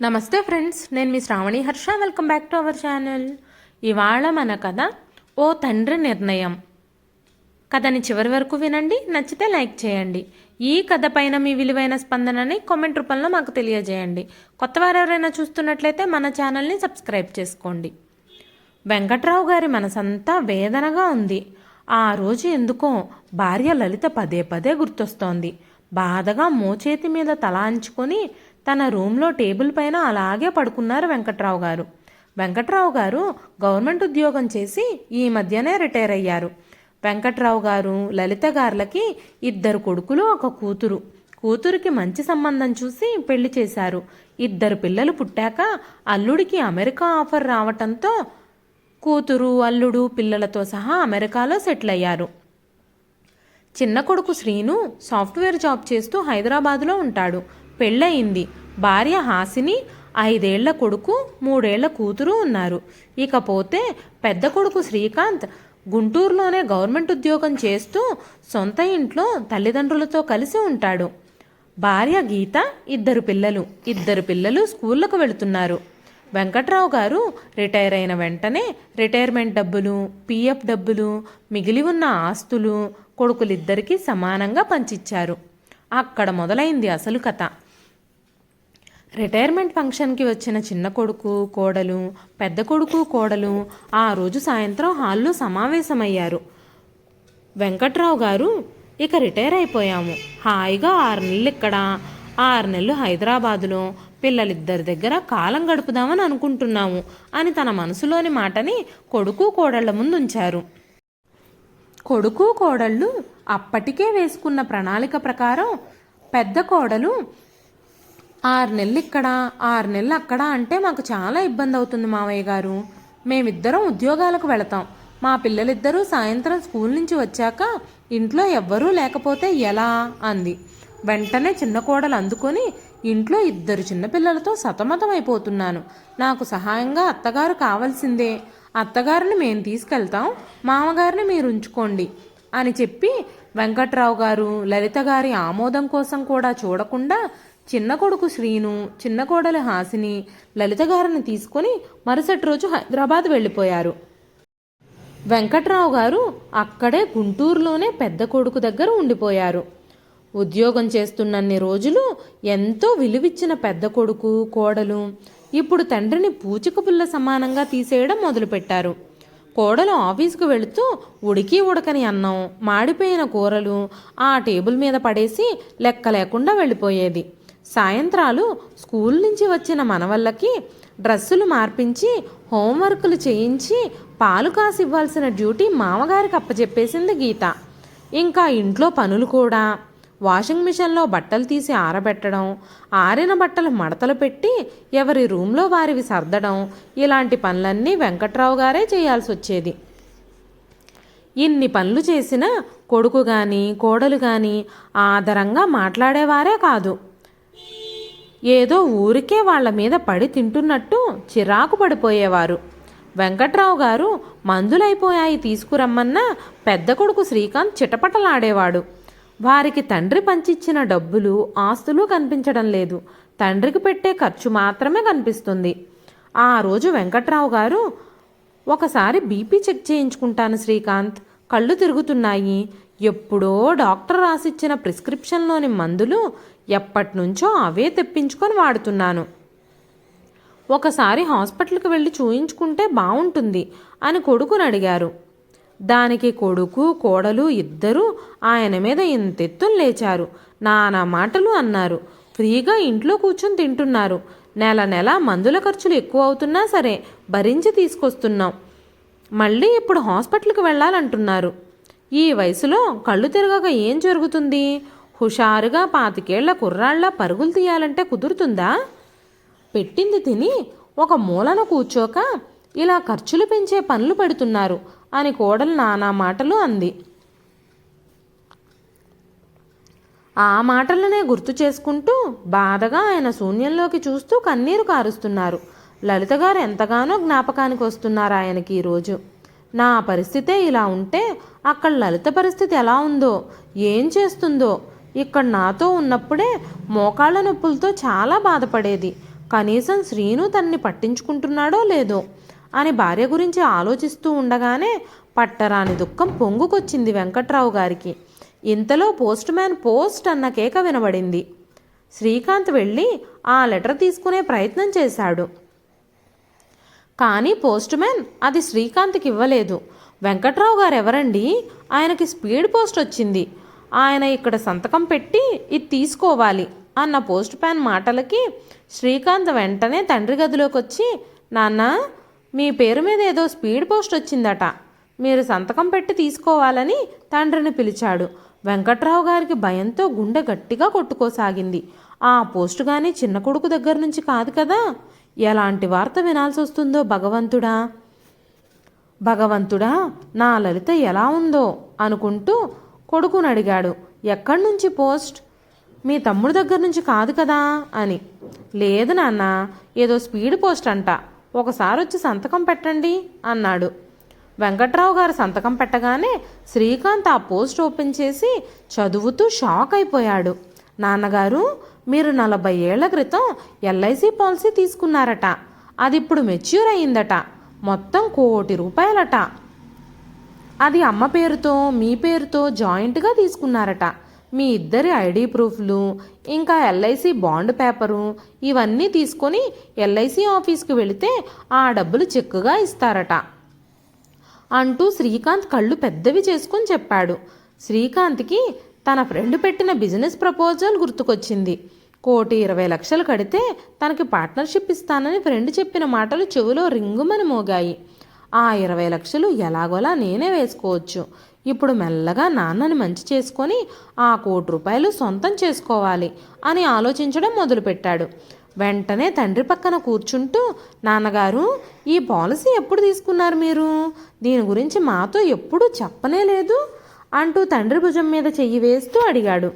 నమస్తే ఫ్రెండ్స్ నేను మీ Shravani Harsha. Welcome back to our channel ఇవాళ మన కథ ఓ తండ్రి నిర్ణయం. కథని చివరి వరకు వినండి నచ్చితే లైక్ చేయండి. ఈ కథ పైన మీ విలువైన స్పందనని కామెంట్ రూపంలో మాకు తెలియజేయండి. కొత్త వారు ఎవరైనా చూస్తున్నట్లయితే మన ఛానల్ని సబ్స్క్రైబ్ చేసుకోండి. వెంకట్రావు గారి మనసంతా వేదనగా ఉంది. ఆ రోజు ఎందుకో భార్య లలిత పదే పదే గుర్తొస్తోంది. బాధగా మోచేతి మీద తల అంచుకొని తన రూమ్లో టేబుల్ పైన అలాగే పడుకున్నారు వెంకట్రావు గారు. వెంకట్రావు గారు గవర్నమెంట్ ఉద్యోగం చేసి ఈ మధ్యనే రిటైర్ అయ్యారు. వెంకట్రావు గారు లలిత గారులకి ఇద్దరు కొడుకులు ఒక కూతురు. కూతురికి మంచి సంబంధం చూసి పెళ్ళి చేశారు. ఇద్దరు పిల్లలు పుట్టాక అల్లుడికి అమెరికా ఆఫర్ రావటంతో కూతురు అల్లుడు పిల్లలతో సహా అమెరికాలో సెటిల్ అయ్యారు. చిన్న కొడుకు శ్రీను సాఫ్ట్వేర్ జాబ్ చేస్తూ హైదరాబాదులో ఉంటాడు. పెళ్ళయింది. భార్య హాసిని ఐదేళ్ళ కొడుకు మూడేళ్ళ కూతురు ఉన్నారు. ఇకపోతే పెద్ద కొడుకు శ్రీకాంత్ గుంటూరులోనే గవర్నమెంట్ ఉద్యోగం చేస్తూ సొంత ఇంట్లో తల్లిదండ్రులతో కలిసి ఉంటాడు. భార్య గీత ఇద్దరు పిల్లలు. ఇద్దరు పిల్లలు స్కూళ్ళకు వెళుతున్నారు. వెంకట్రావు గారు రిటైర్ అయిన వెంటనే రిటైర్మెంట్ డబ్బులు పిఎఫ్ డబ్బులు మిగిలి ఉన్న ఆస్తులు కొడుకులిద్దరికీ సమానంగా పంచిచ్చారు. అక్కడ మొదలైంది అసలు కథ. రిటైర్మెంట్ ఫంక్షన్కి వచ్చిన చిన్న కొడుకు కోడలు పెద్ద కొడుకు కోడలు ఆ రోజు సాయంత్రం హాల్లో సమావేశమయ్యారు. వెంకట్రావు గారు ఇక రిటైర్ అయిపోయాము. హాయిగా ఆరు నెలలు ఇక్కడ. ఆరు నెలలు హైదరాబాదులో. పిల్లలిద్దరి దగ్గర కాలం గడుపుదామని అనుకుంటున్నాము అని తన మనసులోని మాటని కొడుకు కోడళ్ళ ముందు ఉంచారు. కొడుకు కోడళ్ళు అప్పటికే వేసుకున్న ప్రణాళిక ప్రకారం పెద్ద కోడలు ఆరు నెలలు ఇక్కడ ఆరు నెలలు అక్కడ అంటే మాకు చాలా ఇబ్బంది అవుతుంది మావయ్య గారు. మేమిద్దరం ఉద్యోగాలకు వెళతాం. మా పిల్లలిద్దరూ సాయంత్రం స్కూల్ నుంచి వచ్చాక ఇంట్లో ఎవ్వరూ లేకపోతే ఎలా? అంది. వెంటనే చిన్న కోడలు అందుకొని ఇంట్లో ఇద్దరు చిన్నపిల్లలతో సతమతమైపోతున్నాను నాకు సహాయంగా అత్తగారు కావాల్సిందే. అత్తగారిని మేము తీసుకెళ్తాం మామగారిని మీరు ఉంచుకోండి అని చెప్పి వెంకట్రావు గారు లలిత గారి ఆమోదం కోసం కూడా చూడకుండా చిన్న కొడుకు శ్రీను చిన్న కోడలు హాసిని లలిత గారిని తీసుకొని మరుసటి రోజు హైదరాబాద్ వెళ్ళిపోయారు. వెంకట్రావు గారు అక్కడే గుంటూరులోనే పెద్ద కొడుకు దగ్గర ఉండిపోయారు. ఉద్యోగం చేస్తున్నన్ని రోజులు ఎంతో విలువిచ్చిన పెద్ద కొడుకు కోడలు ఇప్పుడు తండ్రిని పూచిక పుల్ల సమానంగా తీసేయడం మొదలుపెట్టారు. కోడలు ఆఫీసుకు వెళుతూ ఉడికి ఉడకని అన్నం మాడిపోయిన కూరలు ఆ టేబుల్ మీద పడేసి లెక్క లేకుండా వెళ్ళిపోయేది. సాయంత్రాలు స్కూల్ నుంచి వచ్చిన మనవళ్ళకి డ్రెస్సులు మార్పించి హోంవర్కులు చేయించి పాలు కాసి ఇవ్వాల్సిన డ్యూటీ మామగారికి అప్పచెప్పేసింది గీత. ఇంకా ఇంట్లో పనులు కూడా. వాషింగ్ మిషన్లో బట్టలు తీసి ఆరబెట్టడం ఆరిన బట్టలు మడతలు పెట్టి ఎవరి రూమ్లో వారివి సర్దడం ఇలాంటి పనులన్నీ వెంకట్రావు గారే చేయాల్సి వచ్చేది. ఇన్ని పనులు చేసిన కొడుకు కానీ కోడలు కానీ ఆదరంగా మాట్లాడేవారే కాదు. ఏదో ఊరికే వాళ్ళ మీద పడి తింటున్నట్టు చిరాకు పడిపోయేవారు. వెంకట్రావు గారు మందులైపోయాయి తీసుకురమ్మన్నా పెద్ద కొడుకు శ్రీకాంత్ చిటపటలాడేవాడు. వారికి తండ్రి పంచిచ్చిన డబ్బులు ఆస్తులు కనిపించడం లేదు. తండ్రికి పెట్టే ఖర్చు మాత్రమే కనిపిస్తుంది. ఆ రోజు వెంకట్రావు గారు ఒకసారి బీపీ చెక్ చేయించుకుంటాను శ్రీకాంత్. కళ్ళు తిరుగుతున్నాయి. ఎప్పుడో డాక్టర్ రాసిచ్చిన ప్రిస్క్రిప్షన్లోని మందులు ఎప్పటినుంచో అవే తెప్పించుకొని వాడుతున్నాను. ఒకసారి హాస్పిటల్కి వెళ్ళి చూయించుకుంటే బాగుంటుంది అని కొడుకుని అడిగారు. దానికి కొడుకు కోడలు ఇద్దరూ ఆయన మీద ఇంతెత్తులు లేచారు. నానా మాటలు అన్నారు. ఫ్రీగా ఇంట్లో కూర్చొని తింటున్నారు. నెల నెల మందుల ఖర్చులు ఎక్కువ అవుతున్నా సరే భరించి తీసుకొస్తున్నాం. మళ్ళీ ఇప్పుడు హాస్పిటల్కి వెళ్ళాలంటున్నారు. ఈ వయసులో కళ్ళు తిరగక ఏం జరుగుతుంది? హుషారుగా పాతికేళ్ళ కుర్రాళ్ళ పరుగులు తీయాలంటే కుదురుతుందా? పెట్టింది తిని ఒక మూలన కూర్చోక ఇలా ఖర్చులు పెంచే పనులు పెడుతున్నారు అని కోడలు నానా మాటలు అంది. ఆ మాటలనే గుర్తు చేసుకుంటూ బాధగా ఆయన శూన్యంలోకి చూస్తూ కన్నీరు కారుస్తున్నారు. లలిత గారు ఎంతగానో జ్ఞాపకానికి వస్తున్నారు ఆయనకి ఈరోజు నా పరిస్థితే ఇలా ఉంటే అక్కడ లలిత పరిస్థితి ఎలా ఉందో ఏం చేస్తుందో ఇక్కడ నాతో ఉన్నప్పుడే మోకాళ్ళ నొప్పులతో చాలా బాధపడేది. కనీసం శ్రీను తన్ని పట్టించుకుంటున్నాడో లేదో అని భార్య గురించి ఆలోచిస్తూ ఉండగానే పట్టరాని దుఃఖం పొంగుకొచ్చింది వెంకట్రావు గారికి. ఇంతలో పోస్ట్ మ్యాన్ పోస్ట్ అన్న కేక వినబడింది. శ్రీకాంత్ వెళ్ళి ఆ లెటర్ తీసుకునే ప్రయత్నం చేశాడు. కానీ పోస్ట్ మ్యాన్ అది శ్రీకాంత్కి ఇవ్వలేదు. వెంకట్రావు గారు ఎవరండి ఆయనకి స్పీడ్ పోస్ట్ వచ్చింది. ఆయన ఇక్కడ సంతకం పెట్టి ఇది తీసుకోవాలి అన్న పోస్ట్ ప్యాన్ మాటలకి శ్రీకాంత్ వెంటనే తండ్రి గదిలోకి వచ్చి నాన్న మీ పేరు మీద ఏదో స్పీడ్ పోస్ట్ వచ్చిందట. మీరు సంతకం పెట్టి తీసుకోవాలని తండ్రిని పిలిచాడు. వెంకట్రావు గారికి భయంతో గుండె గట్టిగా కొట్టుకోసాగింది. ఆ పోస్టు కానీ చిన్న కొడుకు దగ్గర నుంచి కాదు కదా? ఎలాంటి వార్త వినాల్సి వస్తుందో భగవంతుడా? భగవంతుడా నా లలిత ఎలా ఉందో అనుకుంటూ కొడుకుని అడిగాడు ఎక్కడి నుంచి పోస్ట్? మీ తమ్ముడి దగ్గర నుంచి కాదు కదా? అని. లేదు నాన్న ఏదో స్పీడ్ పోస్ట్ అంట. ఒకసారి వచ్చి సంతకం పెట్టండి అన్నాడు. వెంకట్రావు గారు సంతకం పెట్టగానే శ్రీకాంత్ ఆ పోస్ట్ ఓపెన్ చేసి చదువుతూ షాక్ అయిపోయాడు. నాన్నగారు మీరు నలభై ఏళ్ళ క్రితం ఎల్ఐసి పాలసీ తీసుకున్నారట. అది ఇప్పుడు మెచ్యూర్ అయ్యిందట. మొత్తం కోటి రూపాయలట. అది అమ్మ పేరుతో మీ పేరుతో జాయింట్గా తీసుకున్నారట. మీ ఇద్దరి ఐడి ప్రూఫ్లు ఇంకా ఎల్ఐసి బాండ్ పేపరు ఇవన్నీ తీసుకొని ఎల్ఐసి ఆఫీస్కి వెళితే ఆ డబ్బులు చెక్కుగా ఇస్తారట. అంటూ శ్రీకాంత్ కళ్ళు పెద్దవి చేసుకొని చెప్పాడు. శ్రీకాంత్కి తన ఫ్రెండ్ పెట్టిన బిజినెస్ ప్రపోజల్ గుర్తుకొచ్చింది. కోటి ఇరవై లక్షలు కడితే తనకి పార్ట్నర్షిప్ ఇస్తానని ఫ్రెండ్ చెప్పిన మాటలు చెవిలో రింగుమని మోగాయి. ఆ ఇరవై లక్షలు ఎలాగోలా నేనే వేసుకోవచ్చు. ఇప్పుడు మెల్లగా నాన్నని మంచి చేసుకొని ఆ కోటి రూపాయలు సొంతం చేసుకోవాలి అని ఆలోచించడం మొదలుపెట్టాడు. వెంటనే తండ్రి పక్కన కూర్చుంటూ నాన్నగారు ఈ పాలసీ ఎప్పుడు తీసుకున్నారు మీరు? దీని గురించి మాతో ఎప్పుడూ చెప్పనే లేదు అంటూ తండ్రి భుజం మీద చెయ్యి వేస్తూ అడిగాడు.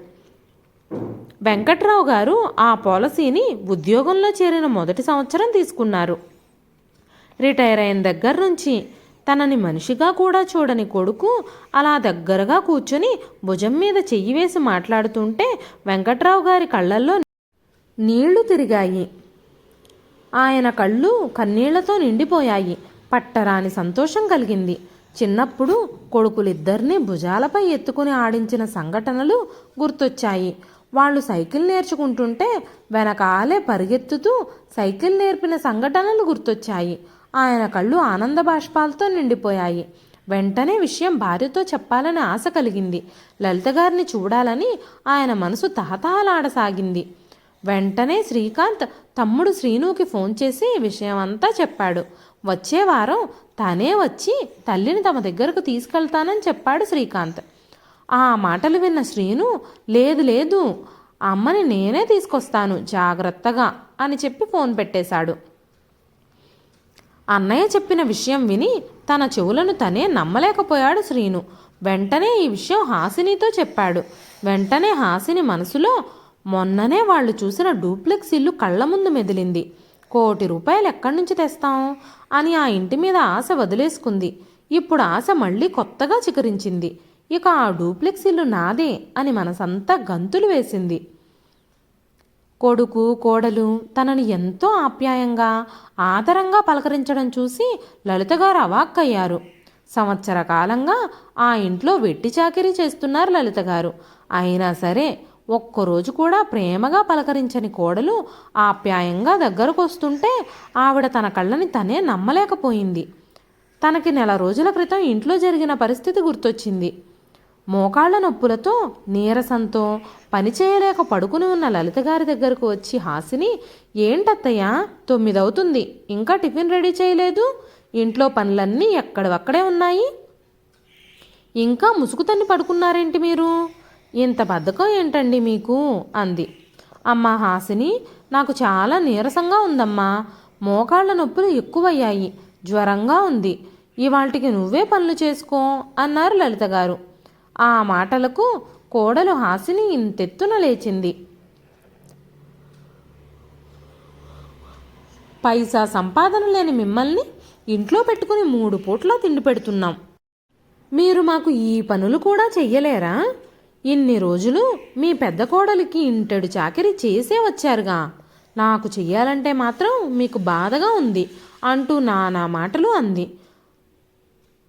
వెంకట్రావు గారు ఆ పాలసీని ఉద్యోగంలో చేరిన మొదటి సంవత్సరం తీసుకున్నారు. రిటైర్ అయిన దగ్గర నుంచి తనని మనిషిగా కూడా చూడని కొడుకు అలా దగ్గరగా కూర్చొని భుజం మీద చెయ్యి వేసి మాట్లాడుతుంటే వెంకట్రావు గారి కళ్ళల్లో నీళ్ళు తిరిగాయి. ఆయన కళ్ళు కన్నీళ్ళతో నిండిపోయాయి. పట్టరాని సంతోషం కలిగింది. చిన్నప్పుడు కొడుకులిద్దరినీ భుజాలపై ఎత్తుకుని ఆడించిన సంఘటనలు గుర్తొచ్చాయి. వాళ్ళు సైకిల్ నేర్చుకుంటుంటే వెనకాలే పరిగెత్తుతూ సైకిల్ నేర్పిన సంఘటనలు గుర్తొచ్చాయి. ఆయన కళ్ళు ఆనంద బాష్పాలతో నిండిపోయాయి. వెంటనే విషయం భార్యతో చెప్పాలని ఆశ కలిగింది. లలిత గారిని చూడాలని ఆయన మనసు తహతహలాడసాగింది. వెంటనే శ్రీకాంత్ తమ్ముడు శ్రీనుకి ఫోన్ చేసి విషయం అంతా చెప్పాడు. వచ్చే వారం తనే వచ్చి తల్లిని తమ దగ్గరకు తీసుకెళ్తానని చెప్పాడు శ్రీకాంత్. ఆ మాటలు విన్న శ్రీను లేదు లేదు అమ్మని నేనే తీసుకొస్తాను జాగ్రత్తగా అని చెప్పి ఫోన్ పెట్టేశాడు. అన్నయ్య చెప్పిన విషయం విని తన చెవులను తనే నమ్మలేకపోయాడు శ్రీను. వెంటనే ఈ విషయం హాసినితో చెప్పాడు. వెంటనే హాసిని మనసులో మొన్ననే వాళ్ళు చూసిన డూప్లెక్స్ ఇల్లు కళ్ళ ముందు మెదిలింది. కోటి రూపాయలు ఎక్కడి నుంచి తెస్తాం? అని ఆ ఇంటి మీద ఆశ వదిలేసుకుంది. ఇప్పుడు ఆశ మళ్ళీ కొత్తగా చికరించింది. ఇక ఆ డూప్లెక్స్ ఇల్లు నాదే అని మనసంతా గంతులు వేసింది. కొడుకు కోడలు తనని ఎంతో ఆప్యాయంగా ఆదరంగా పలకరించడం చూసి లలిత గారు అవాక్కయ్యారు. సంవత్సర కాలంగా ఆ ఇంట్లో వెట్టి చాకిరీ చేస్తున్నారు లలిత గారు. అయినా సరే ఒక్కరోజు కూడా ప్రేమగా పలకరించని కోడలు ఆప్యాయంగా దగ్గరకు వస్తుంటే ఆవిడ తన కళ్ళని తనే నమ్మలేకపోయింది. తనకి నెల రోజుల క్రితం ఇంట్లో జరిగిన పరిస్థితి గుర్తొచ్చింది. మోకాళ్ళ నొప్పులతో నీరసంతో పని చేయలేక పడుకుని ఉన్న లలిత గారి దగ్గరకు వచ్చి హాసిని ఏంటత్తయ్యా తొమ్మిదవుతుంది. ఇంకా టిఫిన్ రెడీ చేయలేదు. ఇంట్లో పనులన్నీ ఎక్కడవక్కడే ఉన్నాయి? ఇంకా ముసుగుతన్ని పడుకున్నారేంటి మీరు? ఇంత బద్ధకం ఏంటండి మీకు? అంది. అమ్మ హాసిని నాకు చాలా నీరసంగా ఉందమ్మా. మోకాళ్ళ నొప్పులు ఎక్కువయ్యాయి. జ్వరంగా ఉంది. ఇవాళకి నువ్వే పనులు చేసుకో అన్నారు లలిత గారు. ఆ మాటలకు కోడలు హాసిని ఇంతెత్తున లేచింది. పైసా సంపాదన లేని మిమ్మల్ని ఇంట్లో పెట్టుకుని మూడు పూట్ల తిండి పెడుతున్నాం. మీరు మాకు ఈ పనులు కూడా చెయ్యలేరా? ఇన్ని రోజులు మీ పెద్ద కోడలికి ఇంటడు చాకరీ చేసే వచ్చారుగా. నాకు చెయ్యాలంటే మాత్రం మీకు బాధగా ఉంది అంటూ నానా మాటలు అంది.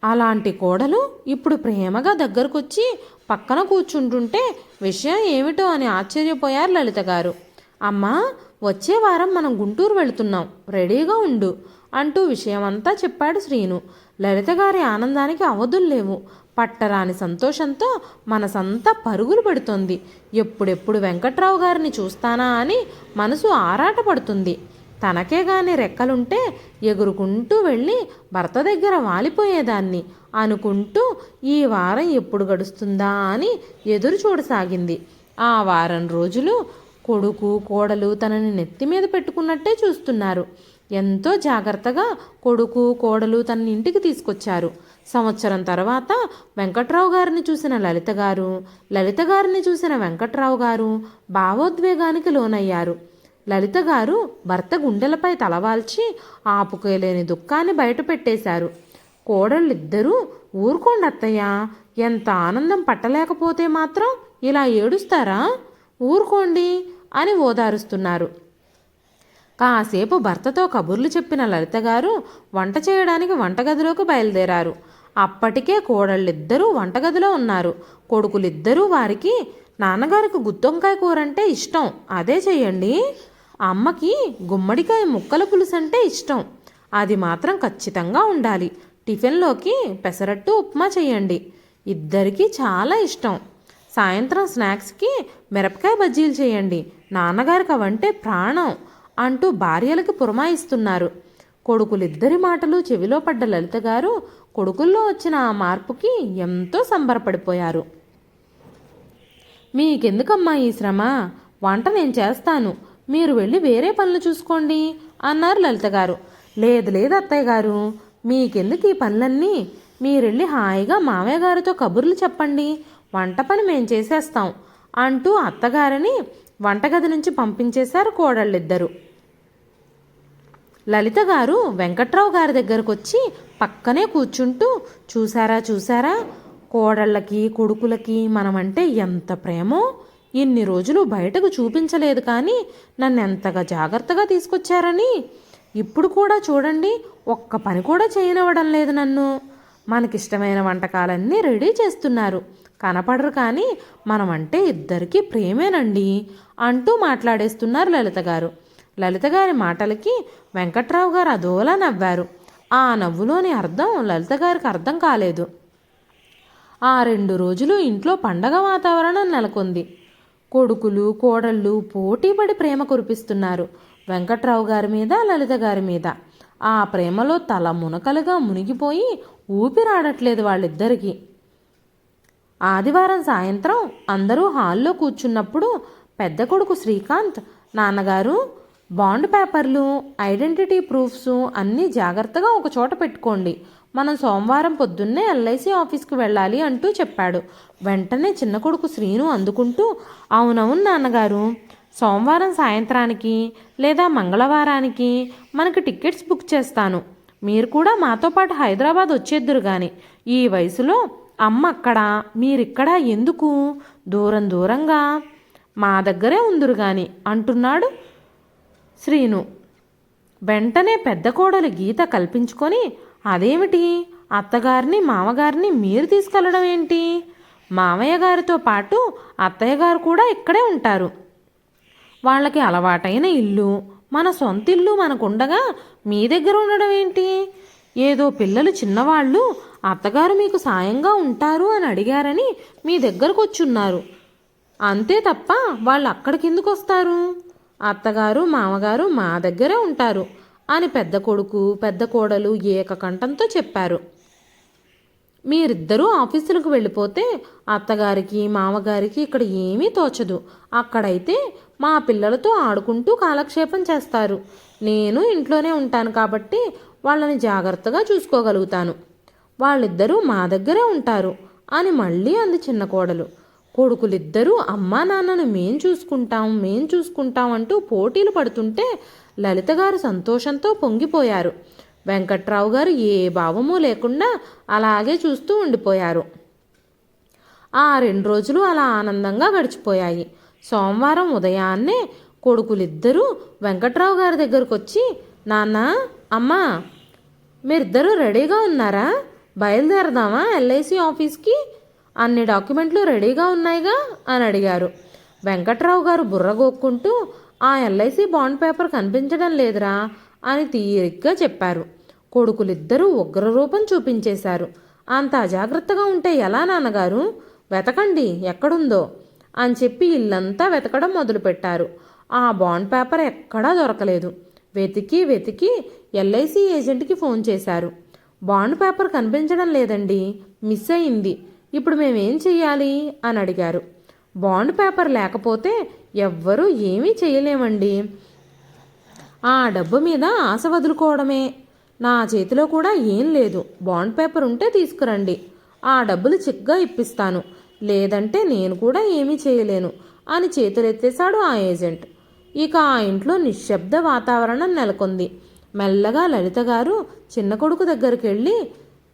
అలాంటి కోడలు ఇప్పుడు ప్రేమగా దగ్గరకొచ్చి పక్కన కూర్చుంటుంటే విషయం ఏమిటో అని ఆశ్చర్యపోయారు లలిత గారు. అమ్మా వచ్చే వారం మనం గుంటూరు వెళుతున్నాం. రెడీగా ఉండు అంటూ విషయమంతా చెప్పాడు శ్రీను. లలిత గారి ఆనందానికి అవధులు లేవు. పట్టరాని సంతోషంతో మనసంతా పరుగులు పెడుతుంది. ఎప్పుడెప్పుడు వెంకట్రావు గారిని చూస్తానా అని మనసు ఆరాటపడుతుంది. తనకే గాని రెక్కలుంటే ఎగురుకుంటూ వెళ్ళి భర్త దగ్గర వాలిపోయేదాన్ని అనుకుంటూ ఈ వారం ఎప్పుడు గడుస్తుందా అని ఎదురు చూడసాగింది. ఆ వారం రోజులు కొడుకు కోడలు తనని నెత్తి మీద పెట్టుకున్నట్టే చూస్తున్నారు. ఎంతో జాగ్రత్తగా కొడుకు కోడలు తన ఇంటికి తీసుకొచ్చారు. సంవత్సరం తర్వాత వెంకట్రావు గారిని చూసిన లలిత గారు లలిత గారిని చూసిన వెంకట్రావు గారు భావోద్వేగానికి లోనయ్యారు. లలిత గారు భర్త గుండెలపై తలవాల్చి ఆపుకోలేని దుఃఖాన్ని బయట పెట్టేశారు. కోడళ్ళిద్దరూ ఊరుకోండి అత్తయ్య ఎంత ఆనందం పట్టలేకపోతే మాత్రం ఇలా ఏడుస్తారా? ఊరుకోండి అని ఓదారుస్తున్నారు. కాసేపు భర్తతో కబుర్లు చెప్పిన లలిత గారు వంట చేయడానికి వంటగదిలోకి బయలుదేరారు. అప్పటికే కోడళ్ళిద్దరూ వంటగదిలో ఉన్నారు. కొడుకులిద్దరూ వారికి నాన్నగారికి గుత్తొంకాయ కూర అంటే ఇష్టం. అదే చెయ్యండి అమ్మకి గుమ్మడికాయ ముక్కల పులుసు అంటే ఇష్టం. అది మాత్రం ఖచ్చితంగా ఉండాలి. టిఫిన్లోకి పెసరట్టు ఉప్మా చేయండి. ఇద్దరికీ చాలా ఇష్టం. సాయంత్రం స్నాక్స్కి మిరపకాయ బజ్జీలు చేయండి. నాన్నగారికి అవంటే ప్రాణం అంటూ భార్యలకి పురమాయిస్తున్నారు. కొడుకులిద్దరి మాటలు చెవిలో పడ్డ లలిత గారు కొడుకుల్లో వచ్చిన ఆ మార్పుకి ఎంతో సంబరపడిపోయారు. మీకెందుకమ్మా ఈ శ్రమ? వంట నేను చేస్తాను. మీరు వెళ్ళి వేరే పనులు చూసుకోండి అన్నారు లలిత గారు. లేదు లేదు అత్తయ్య గారు. మీకెందుకు ఈ పనులన్నీ? మీరెళ్ళి హాయిగా మామయ్య గారితో కబుర్లు చెప్పండి. వంట పని మేము చేసేస్తాం అంటూ అత్తగారిని వంటగది నుంచి పంపించేశారు కోడళ్ళిద్దరు. లలిత గారు వెంకట్రావు గారి దగ్గరకు వచ్చి పక్కనే కూర్చుంటూ చూసారా చూసారా కోడళ్ళకి కొడుకులకి మనమంటే ఎంత ప్రేమో! ఇన్ని రోజులు బయటకు చూపించలేదు కానీ నన్ను ఎంతగా జాగ్రత్తగా తీసుకొచ్చారని. ఇప్పుడు కూడా చూడండి ఒక్క పని కూడా చేయనివ్వడం లేదు నన్ను. మనకిష్టమైన వంటకాలన్నీ రెడీ చేస్తున్నారు. కనపడరు కానీ మనమంటే ఇద్దరికీ ప్రేమేనండి అంటూ మాట్లాడేస్తున్నారు లలిత గారు. లలిత గారి మాటలకి వెంకట్రావు గారు అదోలా నవ్వారు. ఆ నవ్వులోని అర్థం లలిత గారికి అర్థం కాలేదు. ఆ రెండు రోజులు ఇంట్లో పండగ వాతావరణం నెలకొంది. కొడుకులు కోడళ్ళు పోటీపడి ప్రేమ కురిపిస్తున్నారు వెంకట్రావు గారి మీద లలిత గారి మీద. ఆ ప్రేమలో తల మునకలుగా మునిగిపోయి ఊపిరాడట్లేదు వాళ్ళిద్దరికీ. ఆదివారం సాయంత్రం అందరూ హాల్లో కూర్చున్నప్పుడు పెద్ద కొడుకు శ్రీకాంత్ నాన్నగారు బాండ్ పేపర్లు ఐడెంటిటీ ప్రూఫ్స్ అన్నీ జాగ్రత్తగా ఒక చోట పెట్టుకోండి. మనం సోమవారం పొద్దున్నే ఎల్ఐసి ఆఫీస్కి వెళ్ళాలి అంటూ చెప్పాడు. వెంటనే చిన్న కొడుకు శ్రీను అందుకుంటూ అవునవును నాన్నగారు సోమవారం సాయంత్రానికి లేదా మంగళవారానికి మనకి టికెట్స్ బుక్ చేస్తాను. మీరు కూడా మాతో పాటు హైదరాబాద్ వచ్చేద్దురు కానీ ఈ వయసులో అమ్మ అక్కడ మీరిక్కడ ఎందుకు? దూరం దూరంగా మా దగ్గరే ఉందురు కానీ అంటున్నాడు శ్రీను. వెంటనే పెద్ద కోడలు గీత కల్పించుకొని అదేమిటి? అత్తగారిని మామగారిని మీరు తీసుకెళ్ళడం ఏంటి? మామయ్య గారితో పాటు అత్తయ్య గారు కూడా ఇక్కడే ఉంటారు. వాళ్ళకి అలవాటైన ఇల్లు మన సొంత ఇల్లు మనకుండగా మీ దగ్గర ఉండడం ఏంటి? ఏదో పిల్లలు చిన్నవాళ్ళు అత్తగారు మీకు సాయంగా ఉంటారు అని అడిగారని మీ దగ్గరకు వచ్చున్నారు. అంతే తప్ప వాళ్ళు అక్కడికి ఎందుకు వస్తారు? అత్తగారు మామగారు మా దగ్గరే ఉంటారు అని పెద్ద కొడుకు పెద్ద కోడలు ఏకకంఠంతో చెప్పారు. మీరిద్దరూ ఆఫీసులకు వెళ్ళిపోతే అత్తగారికి మామగారికి ఇక్కడ ఏమీ తోచదు. అక్కడైతే మా పిల్లలతో ఆడుకుంటూ కాలక్షేపం చేస్తారు. నేను ఇంట్లోనే ఉంటాను కాబట్టి వాళ్ళని జాగ్రత్తగా చూసుకోగలుగుతాను. వాళ్ళిద్దరూ మా దగ్గరే ఉంటారు అని మళ్ళీ అంది చిన్న కోడలు. కొడుకులిద్దరూ అమ్మా నాన్నను మేం చూసుకుంటాం మేం చూసుకుంటాం అంటూ పోటీలు పడుతుంటే లలిత గారు సంతోషంతో పొంగిపోయారు. వెంకట్రావు గారు ఏ భావము లేకుండా అలాగే చూస్తూ ఉండిపోయారు. ఆ రెండు రోజులు అలా ఆనందంగా గడిచిపోయాయి. సోమవారం ఉదయాన్నే కొడుకులిద్దరూ వెంకట్రావు గారి దగ్గరకు వచ్చి నాన్న అమ్మా మీరిద్దరూ రెడీగా ఉన్నారా? బయలుదేరదామా ఎల్ఐసి ఆఫీస్కి? అన్ని డాక్యుమెంట్లు రెడీగా ఉన్నాయిగా అని అడిగారు. వెంకట్రావు గారు బుర్రగోక్కుంటూ ఆ ఎల్ఐసి బాండ్ పేపర్ కనిపించడం లేదురా అని తీరిగ్గా చెప్పారు. కొడుకులిద్దరూ ఉగ్రరూపం చూపించేశారు. అంత అజాగ్రత్తగా ఉంటే ఎలా నాన్నగారు? వెతకండి ఎక్కడుందో అని చెప్పి ఇల్లంతా వెతకడం మొదలుపెట్టారు. ఆ బాండ్ పేపర్ ఎక్కడా దొరకలేదు. వెతికి వెతికి ఎల్ఐసి ఏజెంట్కి ఫోన్ చేశారు. బాండ్ పేపర్ కనిపించడం లేదండి మిస్ అయింది ఇప్పుడు మేమేం చెయ్యాలి? అని అడిగారు. బాండ్ పేపర్ లేకపోతే ఎవ్వరూ ఏమీ చేయలేమండి ఆ డబ్బు మీద ఆశ వదులుకోవడమే. నా చేతిలో కూడా ఏం లేదు. బాండ్ పేపర్ ఉంటే తీసుకురండి. ఆ డబ్బులు చిక్గా ఇప్పిస్తాను. లేదంటే నేను కూడా ఏమీ చేయలేను అని చేతులెత్తేశాడు ఆ ఏజెంట్. ఇక ఆ ఇంట్లో నిశ్శబ్ద వాతావరణం నెలకొంది. మెల్లగా లలిత గారు చిన్న కొడుకు దగ్గరికి వెళ్ళి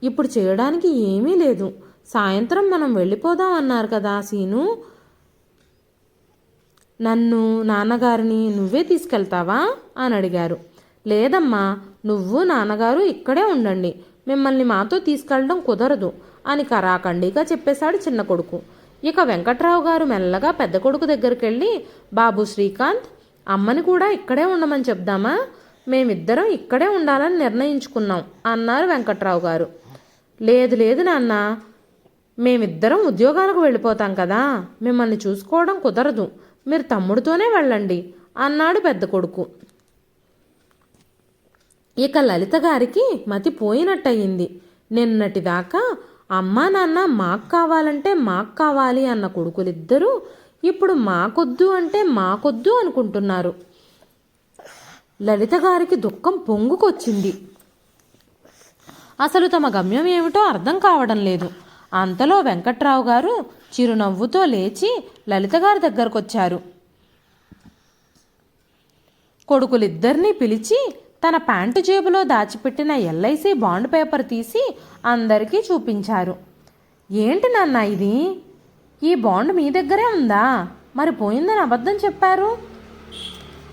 ఇప్పుడు చేయడానికి ఏమీ లేదు. సాయంత్రం మనం వెళ్ళిపోదాం అన్నారు కదా సీను. నన్ను నాన్నగారిని నువ్వే తీసుకెళ్తావా? అని అడిగారు. లేదమ్మా నువ్వు నాన్నగారు ఇక్కడే ఉండండి. మిమ్మల్ని మాతో తీసుకెళ్ళడం కుదరదు అని కరాఖండిగా చెప్పేశాడు చిన్న కొడుకు. ఇక వెంకట్రావు గారు మెల్లగా పెద్ద కొడుకు దగ్గరికి వెళ్ళి బాబు శ్రీకాంత్ అమ్మని కూడా ఇక్కడే ఉండమని చెప్దామా? మేమిద్దరం ఇక్కడే ఉండాలని నిర్ణయించుకున్నాం అన్నారు వెంకట్రావు గారు. లేదు లేదు నాన్న మేమిద్దరం ఉద్యోగాలకు వెళ్ళిపోతాం కదా. మిమ్మల్ని చూసుకోవడం కుదరదు. మీరు తమ్ముడితోనే వెళ్ళండి అన్నాడు పెద్ద కొడుకు. ఇక లలిత గారికి మతి పోయినట్టయింది. నిన్నటిదాకా అమ్మా నాన్న మాకు కావాలంటే మాకు కావాలి అన్న కొడుకులిద్దరూ ఇప్పుడు మాకొద్దు అంటే మాకొద్దు అనుకుంటున్నారు. లలిత గారికి దుఃఖం పొంగుకొచ్చింది. అసలు తమ గమ్యం ఏమిటో అర్థం కావడం లేదు. అంతలో వెంకట్రావు గారు చిరునవ్వుతో లేచి లలిత గారి దగ్గరకొచ్చారు. కొడుకులిద్దరినీ పిలిచి తన ప్యాంటు జేబులో దాచిపెట్టిన ఎల్ఐసి బాండ్ పేపర్ తీసి అందరికీ చూపించారు. ఏంటి నాన్న ఇది? ఈ బాండ్ మీ దగ్గరే ఉందా? మరి పోయిందని అబద్ధం చెప్పారు?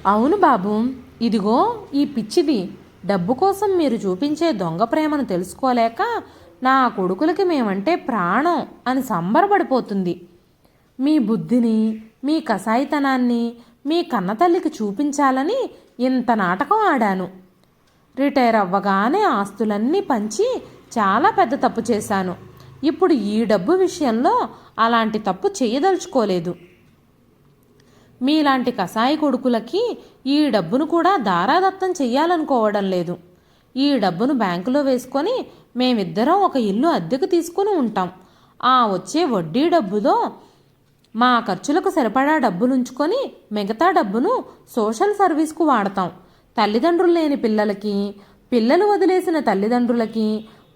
అవును బాబు ఇదిగో ఈ పిచ్చిది. డబ్బు కోసం మీరు చూపించే దొంగ ప్రేమను తెలుసుకోలేక నా కొడుకులకి మేమంటే ప్రాణం అని సంబరపడిపోతుంది. మీ బుద్ధిని మీ కసాయితనాన్ని మీ కన్నతల్లికి చూపించాలని ఇంత నాటకం ఆడాను. రిటైర్ అవ్వగానే ఆస్తులన్నీ పంచి చాలా పెద్ద తప్పు చేశాను. ఇప్పుడు ఈ డబ్బు విషయంలో అలాంటి తప్పు చేయదలుచుకోలేదు. మీలాంటి కసాయి కొడుకులకి ఈ డబ్బును కూడా దారాదత్తం చెయ్యాలనుకోవడం లేదు. ఈ డబ్బును బ్యాంకులో వేసుకొని మేమిద్దరం ఒక ఇల్లు అద్దెకు తీసుకుని ఉంటాం. ఆ వచ్చే వడ్డీ డబ్బుతో మా ఖర్చులకు సరిపడా డబ్బులుంచుకొని మిగతా డబ్బును సోషల్ సర్వీస్కు వాడతాం. తల్లిదండ్రులు లేని పిల్లలకి పిల్లలు వదిలేసిన తల్లిదండ్రులకి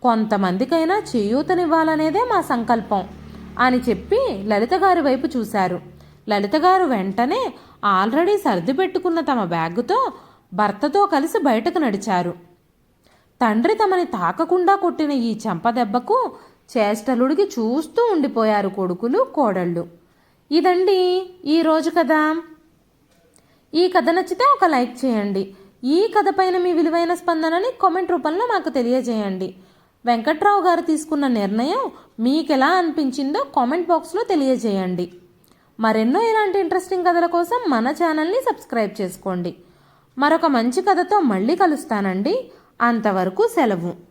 కొంతమందికైనా చేయూతనివ్వాలనేదే మా సంకల్పం అని చెప్పి లలిత గారి వైపు చూశారు. లలిత గారు వెంటనే ఆల్రెడీ సర్ది పెట్టుకున్న తమ బ్యాగుతో భర్తతో కలిసి బయటకు నడిచారు. తండ్రి తమని తాకకుండా కొట్టిన ఈ చెంపదెబ్బకు చేష్టలుడికి చూస్తూ ఉండిపోయారు కొడుకులు కోడళ్ళు. ఇదండి ఈరోజు కథ. ఈ కథ నచ్చితే ఒక లైక్ చేయండి. ఈ కథ పైన మీ విలువైన స్పందనని కామెంట్ రూపంలో మాకు తెలియజేయండి. వెంకట్రావు గారు తీసుకున్న నిర్ణయం మీకు ఎలా అనిపించిందో కామెంట్ బాక్స్లో తెలియజేయండి. మరెన్నో ఇలాంటి ఇంట్రెస్టింగ్ కథల కోసం మన ఛానల్ని సబ్స్క్రైబ్ చేసుకోండి. మరొక మంచి కథతో మళ్ళీ కలుస్తానండి. అంతవరకు సెలవు.